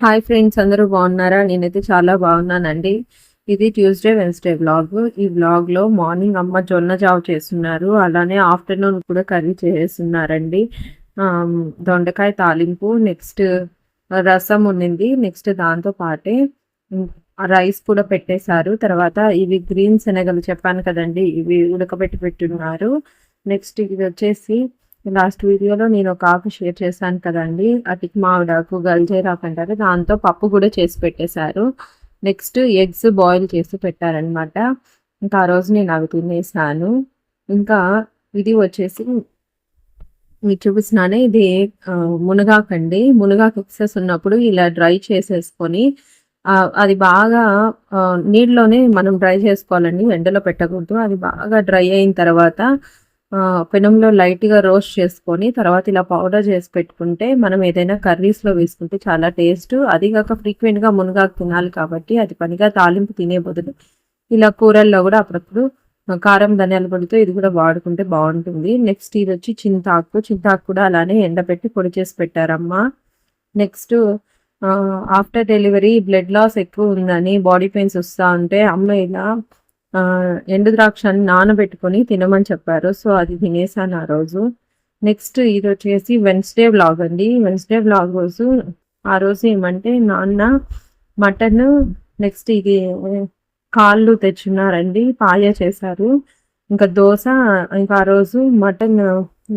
Hi friends అందరూ బాగున్నారా? నేనైతే చాలా బాగున్నానండి. ఇది ట్యూస్డే వెన్స్డే బ్లాగ్ ఈ బ్లాగ్లో మార్నింగ్ అమ్మ జొన్న జావ చేస్తున్నారు. అలానే ఆఫ్టర్నూన్ కూడా కర్రీ చేస్తున్నారండి. దొండకాయ తాలింపు నెక్స్ట్ రసం ఉన్నింది. నెక్స్ట్ దాంతో పాటే రైస్ కూడా పెట్టేశారు. తర్వాత ఇవి గ్రీన్ శనగలు చెప్పాను కదండి ఇవి ఉడకబెట్టి పెట్టున్నారు. నెక్స్ట్ ఇది వచ్చేసి లాస్ట్ వీడియోలో నేను ఒక ఆకు షేర్ చేశాను కదండి. అటికి మామిడాకు గల్జేరాకు అంటారు. దాంతో పప్పు కూడా చేసి పెట్టేశారు. నెక్స్ట్ ఎగ్స్ బాయిల్ చేసి పెట్టారనమాట ఇంకా ఆ రోజు నేను అవి తినేసాను. ఇంకా ఇది వచ్చేసి మీకు చూపిస్తున్నానే ఇది ఆ, మునగాకండి మునగాకు ఎక్సెస్ ఉన్నప్పుడు ఇలా డ్రై చేసేసుకొని అది బాగా నీళ్ళలోనే మనం డ్రై చేసుకోవాలండి. ఎండలో పెట్టకూడదు. అది బాగా డ్రై అయిన తర్వాత పెనంలో లైట్గా రోస్ట్ చేసుకొని తర్వాత ఇలా పౌడర్ చేసి పెట్టుకుంటే మనం ఏదైనా కర్రీస్లో వేసుకుంటే చాలా టేస్ట్. అది కాక ఫ్రీక్వెంట్గా మునగాకు తినాలి కాబట్టి అది పనిగా తాలింపు తినే బదులు ఇలా కూరల్లో కూడా అప్పుడప్పుడు కారం ధనియాల పొడితో ఇది కూడా వాడుకుంటే బాగుంటుంది. నెక్స్ట్ ఇది వచ్చి చింతాకు. చింతాకు కూడా అలానే ఎండబెట్టి పొడి చేసి పెట్టారమ్మా. Next after delivery blood loss ఎక్కువ ఉందని బాడీ పెయిన్స్ వస్తూ ఉంటే అమ్మ ఇలా ఎండు ద్రాక్షని నానబెట్టుకొని తినమని చెప్పారు. సో అది తినేసాను ఆ రోజు. నెక్స్ట్ ఇది వచ్చేసి వెన్స్డే వ్లాగ్ అండి. వెన్స్డే వ్లాగ్ రోజు ఆ రోజు ఏమంటే నాన్న మటన్ నెక్స్ట్ ఇది కాళ్ళు తెచ్చున్నారండి పాయ చేశారు. ఇంకా దోశ ఇంకా ఆ రోజు మటన్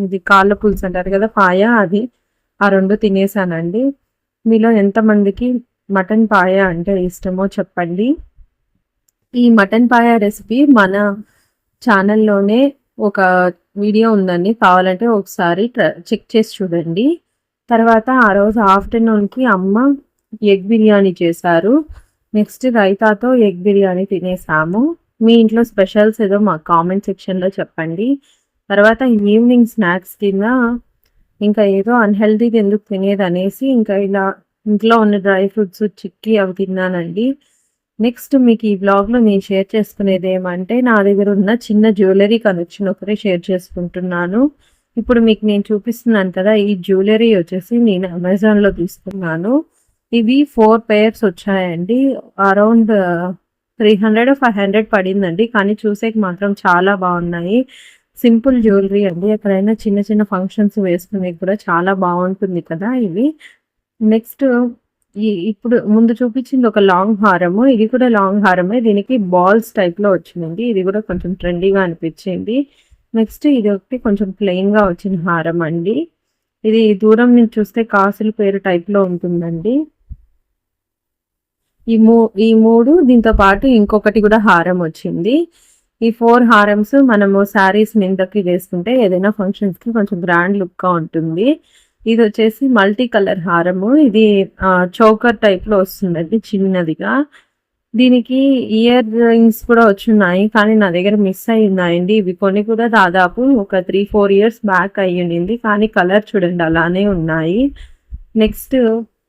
ఇది కాళ్ళ పులుసు అంటారు కదా పాయ అది. ఆ రెండు తినేసానండి. మీలో ఎంతమందికి మటన్ పాయ అంటే ఇష్టమో చెప్పండి. ఈ మటన్ పాయ రెసిపీ మన ఛానల్లోనే ఒక వీడియో ఉందండి. కావాలంటే ఒకసారి చెక్ చేసి చూడండి. తర్వాత ఆ రోజు ఆఫ్టర్నూన్కి అమ్మ ఎగ్ బిర్యానీ చేశారు. నెక్స్ట్ రైతాతో ఎగ్ బిర్యానీ తినేసాము. మీ ఇంట్లో స్పెషల్స్ ఏదో మా కామెంట్ సెక్షన్లో చెప్పండి. తర్వాత ఈవినింగ్ స్నాక్స్ కింద ఇంకా ఏదో అన్హెల్దీది ఎందుకు తినేది అనేసి ఇంకా ఇలా ఇంట్లో ఉన్న డ్రై ఫ్రూట్స్ చిక్కీ అవి తిన్నానండి. నెక్స్ట్ మీకు ఈ బ్లాగ్లో నేను షేర్ చేసుకునేది ఏమంటే నా దగ్గర ఉన్న చిన్న జ్యువెలరీ కనెక్షన్ ఒకటే షేర్ చేసుకుంటున్నాను. ఇప్పుడు మీకు నేను చూపిస్తున్నాను కదా ఈ జ్యువెలరీ వచ్చేసి నేను అమెజాన్లో తీసుకున్నాను. ఇవి ఫోర్ పేర్స్ వచ్చాయండి. Around three hundred five hundred పడిందండి. కానీ చూసేకి మాత్రం చాలా బాగున్నాయి. సింపుల్ జ్యువెలరీ అండి. ఎక్కడైనా చిన్న చిన్న ఫంక్షన్స్ వేసుకునేవి కూడా చాలా బాగుంటుంది కదా ఇవి. నెక్స్ట్ ఇప్పుడు ముందు చూపించింది ఒక లాంగ్ హారము. ఇది కూడా లాంగ్ హారమే. దీనికి బాల్స్ టైప్లో వచ్చిందండి. ఇది కూడా కొంచెం ట్రెండీగా అనిపించింది. నెక్స్ట్ ఇది ఒకటి కొంచెం ప్లెయిన్గా వచ్చిన హారం అండి ఇది దూరం నుంచి చూస్తే కాసుల పేరు టైప్లో ఉంటుందండి. ఈ మూ ఈ మూడు దీంతో పాటు ఇంకొకటి కూడా హారం వచ్చింది. ఈ ఫోర్ హారమ్స్ మనము శారీస్ నిందకి వేసుకుంటే ఏదైనా ఫంక్షన్స్కి కొంచెం గ్రాండ్ లుక్గా ఉంటుంది. ఇది వచ్చేసి మల్టీ కలర్ హారము. ఇది చౌకర్ టైప్లో వస్తుందండి చిన్నదిగా. దీనికి ఇయర్ రింగ్స్ కూడా వచ్చున్నాయి కానీ నా దగ్గర మిస్ అయి ఉన్నాయండి ఇవి కొన్ని కూడా దాదాపు ఒక త్రీ ఫోర్ ఇయర్స్ బ్యాక్ అయ్యి ఉండింది కానీ కలర్ చూడండి అలానే ఉన్నాయి. నెక్స్ట్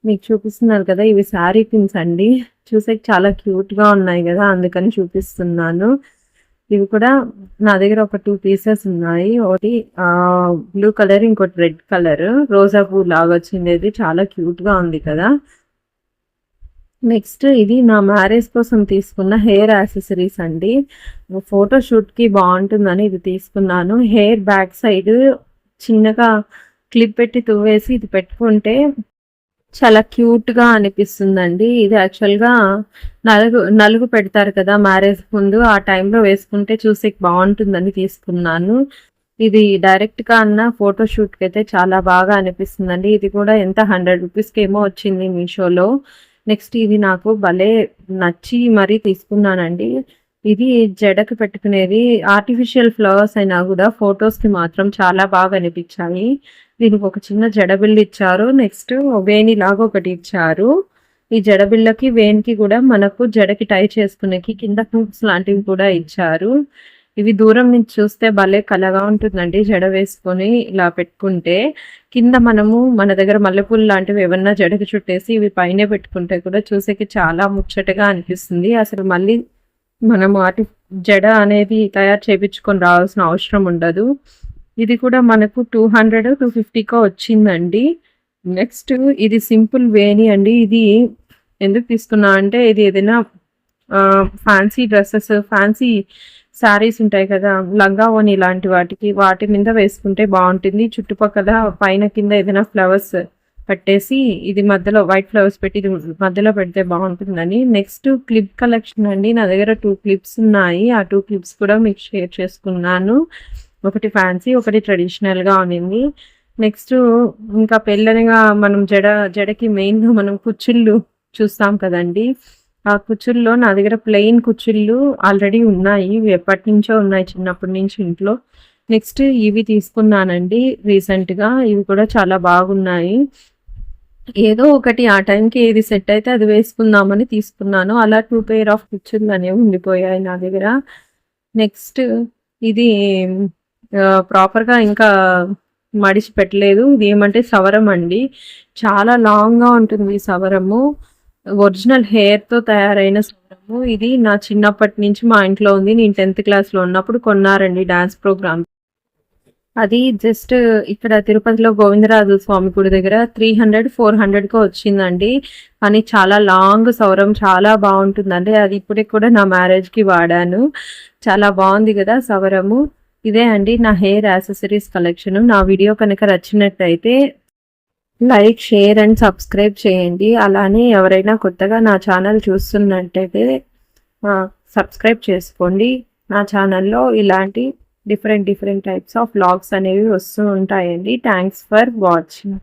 మీకు చూపిస్తున్నారు కదా ఇవి శారీ పిన్స్ అండి. చూసే చాలా క్యూట్గా ఉన్నాయి కదా అందుకని చూపిస్తున్నాను. ఇవి కూడా నా దగ్గర ఒక టూ పీసెస్ ఉన్నాయి. ఒకటి బ్లూ కలర్ ఇంకోటి రెడ్ కలర్ రోజా పువ్వు లాగా వచ్చింది చాలా క్యూట్గా ఉంది కదా. నెక్స్ట్ ఇది నా మ్యారేజ్ కోసం తీసుకున్న హెయిర్ యాక్సెసరీస్ అండి. ఫోటోషూట్కి బాగుంటుందని ఇది తీసుకున్నాను. హెయిర్ బ్యాక్ సైడ్ చిన్నగా క్లిప్ పెట్టి తువ్వేసి ఇది పెట్టుకుంటే చాలా క్యూట్గా అనిపిస్తుందండి. ఇది యాక్చువల్గా నలుగు నలుగు పెడతారు కదా మ్యారేజ్ ముందు ఆ టైంలో వేసుకుంటే చూసే బాగుంటుందని తీసుకున్నాను. ఇది డైరెక్ట్గా అన్న ఫోటోషూట్కి అయితే చాలా బాగా అనిపిస్తుందండి. ఇది కూడా ఎంత హండ్రెడ్ రూపీస్కి ఏమో వచ్చింది మీషోలో. నెక్స్ట్ ఇది నాకు భలే నచ్చి మరీ తీసుకున్నానండి. ఇది జడకు పెట్టుకునేది ఆర్టిఫిషియల్ ఫ్లవర్స్ అయినా కూడా ఫొటోస్కి మాత్రం చాలా బాగా అనిపించాయి. దీనికి ఒక చిన్న జడబిల్లు ఇచ్చారు. నెక్స్ట్ వేణి లాగా ఒకటి ఇచ్చారు. ఈ జడబిళ్ళకి వేణికి కూడా మనకు జడకి టై చేసుకునేకి కింద ఫ్రూట్స్ లాంటివి కూడా ఇచ్చారు. ఇవి దూరం నుంచి చూస్తే భలే కలగా ఉంటుందండి జడ వేసుకొని ఇలా పెట్టుకుంటే. కింద మనము మన దగ్గర మల్లెపూలు లాంటివి ఏమన్నా జడకి చుట్టేసి ఇవి పైన పెట్టుకుంటే కూడా చూసేకి చాలా ముచ్చటగా అనిపిస్తుంది. అసలు మళ్ళీ మనం అటు జడ అనేది తయారు చేయించుకొని రావాల్సిన అవసరం ఉండదు. ఇది కూడా మనకు టూ హండ్రెడ్ టూ ఫిఫ్టీకో వచ్చిందండి. నెక్స్ట్ ఇది సింపుల్ వేణి అండి. ఇది ఎందుకు తీసుకున్నా అంటే ఇది ఏదైనా ఫ్యాన్సీ డ్రెస్సెస్ ఫ్యాన్సీ శారీస్ ఉంటాయి కదా లంగా ఓని ఇలాంటి వాటికి వాటి మీద వేసుకుంటే బాగుంటుంది. చుట్టుపక్కల పైన కింద ఏదైనా ఫ్లవర్స్ పెట్టేసి ఇది మధ్యలో వైట్ ఫ్లవర్స్ పెట్టి ఇది మధ్యలో పెడితే బాగుంటుందని. నెక్స్ట్ క్లిప్ కలెక్షన్ అండి. నా దగ్గర టూ క్లిప్స్ ఉన్నాయి. ఆ టూ క్లిప్స్ కూడా మీకు షేర్ చేసుకున్నాను. ఒకటి ఫ్యాన్సీ ఒకటి ట్రెడిషనల్గా ఉన్నింది. నెక్స్ట్ ఇంకా పెళ్ళనిగా మనం జడ జడకి మెయిన్గా మనం కుచ్చుళ్ళు చూస్తాం కదండి. ఆ కుచ్చుల్లో నా దగ్గర ప్లెయిన్ కుచ్చుళ్ళు ఆల్రెడీ ఉన్నాయి. ఇవి ఎప్పటి నుంచో ఉన్నాయి చిన్నప్పటి నుంచి ఇంట్లో. నెక్స్ట్ ఇవి తీసుకున్నానండి. రీసెంట్గా ఇవి కూడా చాలా బాగున్నాయి. ఏదో ఒకటి ఆ టైంకి ఏది సెట్ అయితే అది వేసుకుందామని తీసుకున్నాను అలా టూ పేర్ ఆఫ్ కుచ్చుళ్ళు అనేవి ఉండిపోయాయి నా దగ్గర నెక్స్ట్ ఇది ప్రాపర్గా ఇంకా మడిచి పెట్టలేదు ఇది ఏమంటే సవరం అండి చాలా లాంగ్గా ఉంటుంది ఈ సవరము ఒరిజినల్ హెయిర్‌తో తయారైన సవరము. ఇది నా చిన్నప్పటి నుంచి మా ఇంట్లో ఉంది. నేను 10థ్ క్లాస్‌లో ఉన్నప్పుడు కొన్నారండి డాన్స్ ప్రోగ్రామ్. అది జస్ట్ ఇక్కడ తిరుపతిలో గోవిందరాజు స్వామి గుడి దగ్గర 300, 400కో వచ్చిందండి. కానీ చాలా లాంగ్ సవరం చాలా బాగుంటుందండి. అది ఇప్పటికి కూడా నా మ్యారేజ్‌కి వాడాను. చాలా బాగుంది కదా సవరము. ఇదే అండి నా హెయిర్ యాక్సెసరీస్ కలెక్షన్. నా వీడియో కనుక నచ్చినట్టయితే లైక్, షేర్ అండ్ సబ్స్క్రైబ్ చేయండి. అలానే ఎవరైనా కొత్తగా నా ఛానల్ చూస్తున్నట్టయితే సబ్స్క్రైబ్ చేసుకోండి. నా ఛానల్‌లో ఇలాంటి different different types of vlogs అనేవి వస్తూ ఉంటాయండి. Thanks for watching.